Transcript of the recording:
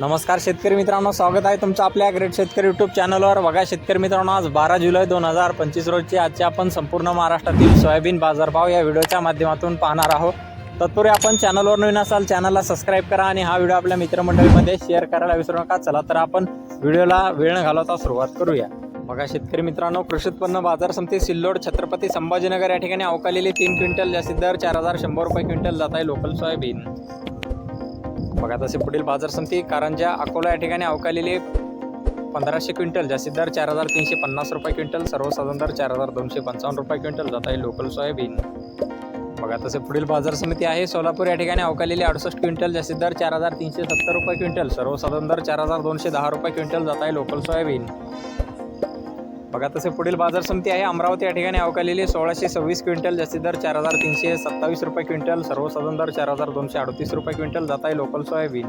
नमस्कार शेतकरी मित्रांनो स्वागत आहे तुमचं आपल्या ग्रेट शेतकरी यूट्यूब चॅनलवर बघा शेतकरी मित्रांनो आज बारा जुलै दोन हजार पंचवीस रोजची आजचे आपण संपूर्ण महाराष्ट्रातील सोयाबीन बाजारभाव या व्हिडिओच्या माध्यमातून पाहणार आहोत. तत्पूर्वी आपण चॅनलवर नवीन असाल चॅनलला सबस्क्राईब करा आणि हा व्हिडिओ आपल्या मित्रमंडळीमध्ये शेअर करायला विसरू नका. चला तर आपण व्हिडिओला वेळ न घालवता सुरुवात करूया. बघा शेतकरी मित्रांनो कृषी उत्पन्न बाजार समिती सिल्लोड छत्रपती संभाजीनगर या ठिकाणी अवकालेली तीन क्विंटल जास्तीत दर चार हजार शंभर रुपये क्विंटल जात आहे लोकल सोयाबीन. बघा तसे पुढील बाजार समिती कारंजा अकोला या ठिकाणी अवकालेली पंधराशे क्विंटल जास्तीत दर चार हजार तीनशे पन्नास रुपये क्विंटल सर्वसाधारण दर चार हजार दोनशे पंचावन्न रुपये क्विंटल. जात आहे लोकल सोयाबीन बघा तसे पुढील बाजार समिती आहे. सोलापूर या ठिकाणी अवकालेली अडुसष्ट क्विंटल जास्तीत दर चार हजार तीनशे सत्तर रुपये क्विंटल सर्वसाधारण दर चार हजार दोनशे दहा रुपये क्विंटल जात आहे लोकल सोयाबीन बघा तसे पुढील बाजार समिती आहे. अमरावती या ठिकाणी अवकालेली सोळाशे सव्वीस क्विंटल जास्ती दर चार हजार तीनशे सत्तावीस रुपये क्विंटल. सर्वसाधारण दर चार हजार दोनशे अडतीस रुपये क्विंटल. जात आहे लोकल सोयाबीन.